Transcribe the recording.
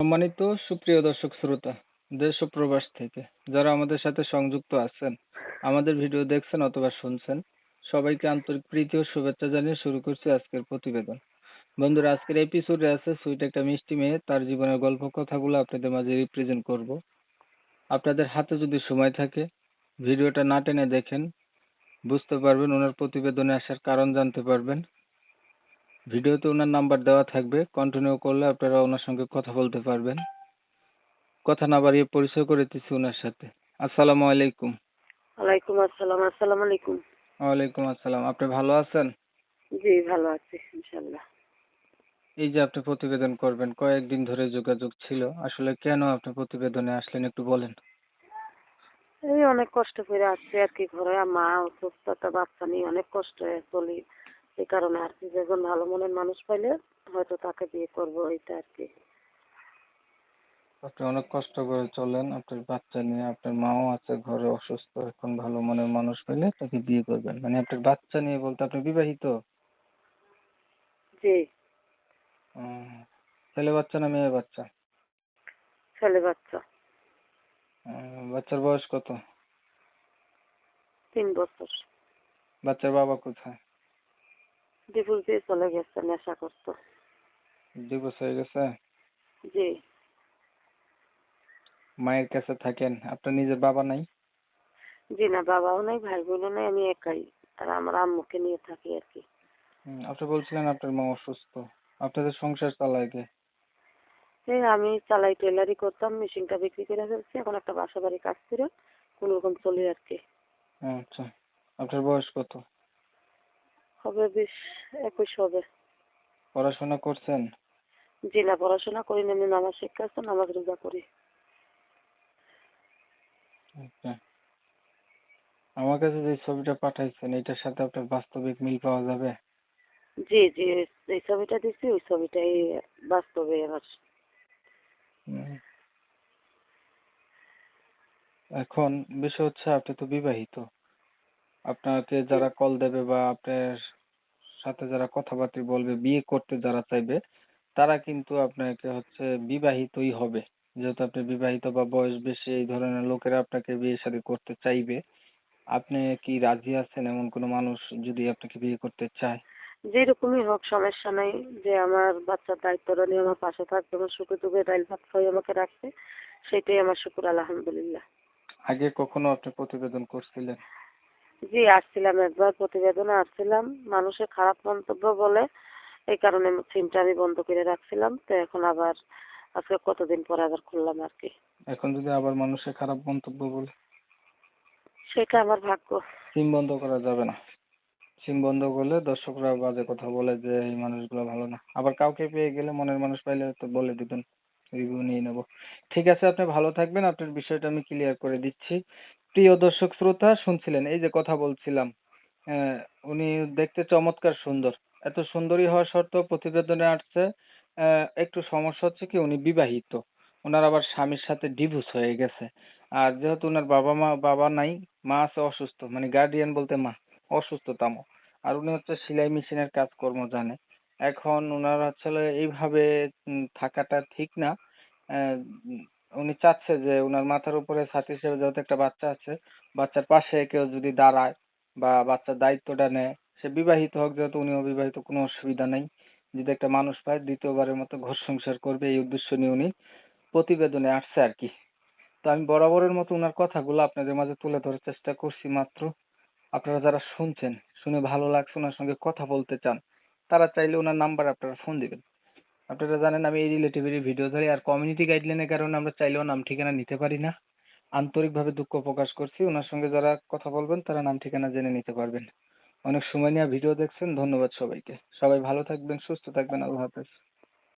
সম্মানিত সুপ্রিয় দর্শক শ্রোতা, দেশ ও প্রবাস থেকে যারা আমাদের সাথে সংযুক্ত আছেন, আমাদের ভিডিও দেখছেন অথবা শুনছেন, সবাইকে আন্তরিক প্রীতি ও শুভেচ্ছা জানিয়ে শুরু করছি আজকের প্রতিবেদন। বন্ধুরা, আজকের এপিসোডে আছে সুইট একটা মিষ্টি মেয়ে, তার জীবনের গল্প কথাগুলো আপনাদের মাঝে রিপ্রেজেন্ট করব। আপনাদের হাতে যদি সময় থাকে, ভিডিওটা না টেনে দেখেন, বুঝতে পারবেন ওনার প্রতিবেদনে আসার কারণ জানতে পারবেন। ভিডিওতে ওনার নাম্বার দেওয়া থাকবে। কন্টিনিউ করলে আপনারা ওনার সঙ্গে কথা বলতে পারবেন। কথা না বাড়িয়ে পরিচয় করে দিচ্ছি ওনার সাথে। আসসালামু আলাইকুম। ওয়ালাইকুম আসসালাম। আসসালামু আলাইকুম। ওয়ালাইকুম আসসালাম। আপনি ভালো আছেন? জি ভালো আছি ইনশাল্লাহ এই যে আপনি প্রতিবেদন করবেন কয়েকদিন ধরে যোগাযোগ ছিল। আসলে কেন আপনি প্রতিবেদনে আসলেন একটু বলেন? এই অনেক কষ্ট করে আসছে আর কি ঘরে। মা অসুস্থ একটা বাচ্চা নিয়ে অনেক কষ্ট চলি। এই কারণে আর কি যেজন ভালো মনের মানুষ পাইলে হয়তো তাকে বিয়ে করব এইটা আর কি। আপনি অনেক কষ্ট করে চলেন আপনার বাচ্চা নিয়ে আপনার মাও আছে ঘরে অসুস্থ এখন ভালো মনের মানুষ পেলে তাকে বিয়ে করবেন। মানে আপনার বাচ্চা নিয়ে বলতে আপনি বিবাহিত? জি। ছেলে বাচ্চা না মেয়ে বাচ্চা? ছেলে বাচ্চা। বাচ্চার বয়স কত? তিন বছর। বাচ্চার বাবা কোথায়? ডিভোর্স দিয়ে চলে গেছে নেশা করতো। ডিভোর্স হয়ে গেছে? জি। মায়ের কাছে থাকেন? আপনার নিজের বাবা নাই? জি না বাবাও নাই ভাই বোনও নাই আমি একাই। আর আমার আম্মুকে নিয়ে থাকি আর কি। আপনি বলছিলেন আপনার মা অসুস্থ। আপনাদের সংসার চালায় কে? এই আমি চালাই টেলারি করতাম মেশিনটা বিক্রি করে ফেলছি এখন একটা বাসা বাড়ি কাজ করে কোনো রকম চলি আর কি। আচ্ছা। আপনার বয়স কত? হবে বিশ একুশ হবে। পড়াশোনা করছেন? জি না পড়াশোনা করি না আমি নামাজ শিক্ষা আছে নামাজ রোজা করি। আচ্ছা। আমার কাছে যে ছবিটা পাঠাইছেন এটার সাথে আপনার বাস্তবিক মিল পাওয়া যাবে? জি জি এই- ছবিটা দিচ্ছি ওই ছবিটাই বাস্তবে আমার। এখন বিষয় হচ্ছে আপনি তো বিবাহিত। আপনাকে যারা কল দেবে বা আপনার সাথে যারা কথাবার্তা বলবে বিয়ে করতে যারা চাইবে তারা কিন্তু আপনাকে হচ্ছে বিবাহিতই হবে। যেহেতু আপনি বিবাহিত বা বয়স বেশি এই ধরনের লোকেরা আপনাকে বিয়ে শাদী করতে চাইবে। আপনি কি রাজি আছেন? এমন কোনো মানুষ যদি আপনাকে বিয়ে করতে চায়? যেরকমই হোক সমস্যা নাই যে আমার বাচ্চার দায়িত্বটা নিয়ে আমার পাশে থাকবে আমার সুখে দুঃখে ডাইল ভাত খাই আমাকে রাখবে সেটাই আমার শুকুর আলহামদুলিল্লাহ। আগে কখনো আপনি প্রতিবেদন করছিলেন? জি আসছিলাম একবার প্রতিবেদনে আসছিলাম। মানুষের খারাপ মন্তব্য বলে এই কারণে সিমটা আমি বন্ধ করে রাখছিলাম। তো এখন আবার আজকে কতদিন পর আবার খুললাম আর কি। এখন যদি আবার মানুষের খারাপ মন্তব্য বলে? সেটা আমার ভাগ্য। সিম বন্ধ করা যাবে না। সিম বন্ধ করলে দর্শকরা বাজে কথা বলে যে এই মানুষগুলো ভালো না। আবার কাউকে পেয়ে গেলে মনের মানুষ পাইলে তো বলে দিবেন রিভিউ নিয়ে নেব। ঠিক আছে আপনি ভালো থাকবেন। আপনার বিষয়টা আমি ক্লিয়ার করে দিচ্ছি। প্রিয় দর্শক শ্রোতা, শুনছিলেন? এই যে কথা বলছিলাম উনি দেখতে চমৎকার সুন্দর। এত সুন্দরী হওয়া সত্ত্বেও প্রতিবেদনে আসছে একটু সমস্যা হচ্ছে কি, উনি বিবাহিত। ওনার আবার স্বামীর সাথে ডিভোর্স হয়ে গেছে। আর যেহেতু ওনার বাবা মা, বাবা নাই, মা আছে অসুস্থ মানে গার্ডিয়ান বলতে মা, অসুস্থতামো। আর উনি হচ্ছে সেলাই মেশিনের কাজকর্ম জানে। এখন ওনার আসলে এইভাবে থাকাটা ঠিক না। উনি চাচ্ছে যে ওনার মাথার উপরে ছাতি হিসেবে যেহেতু একটা বাচ্চা আছে, বাচ্চার পাশে কেউ যদি দাঁড়ায় বা বাচ্চার দায়িত্বটা নেয়, সে বিবাহিত হোক, যেহেতু উনি অবিবাহিত, কোনো অসুবিধা নেই। যদি একটা মানুষ পায়, দ্বিতীয়বারের মতো ঘর সংসার করবে, এই উদ্দেশ্য নিয়ে উনি প্রতিবেদনে আসছে আর কি। তো আমি বরাবরের মতো ওনার কথাগুলো আপনাদের মাঝে তুলে ধরার চেষ্টা করছি মাত্র। আপনারা যারা শুনছেন, শুনে ভালো লাগছে ওনার সঙ্গে কথা বলতে চান, তারা চাইলে ওনার নাম্বার আপনারা ফোন দিবেন। আপনারা জানেন আমি এই রিলেটিভেরই ভিডিও ধরি আর কমিউনিটি গাইডলাইনের কারণে আমরা চাইলেও নাম ঠিকানা নিতে পারি না। আন্তরিকভাবে দুঃখ প্রকাশ করছি। ওনার সঙ্গে যারা কথা বলবেন, তারা নাম ঠিকানা জেনে নিতে পারবেন। অনেক সময় নিয়ে ভিডিও দেখছেন। ধন্যবাদ সবাইকে। সবাই ভালো থাকবেন, সুস্থ থাকবেন। আল্লাহ হাফেজ।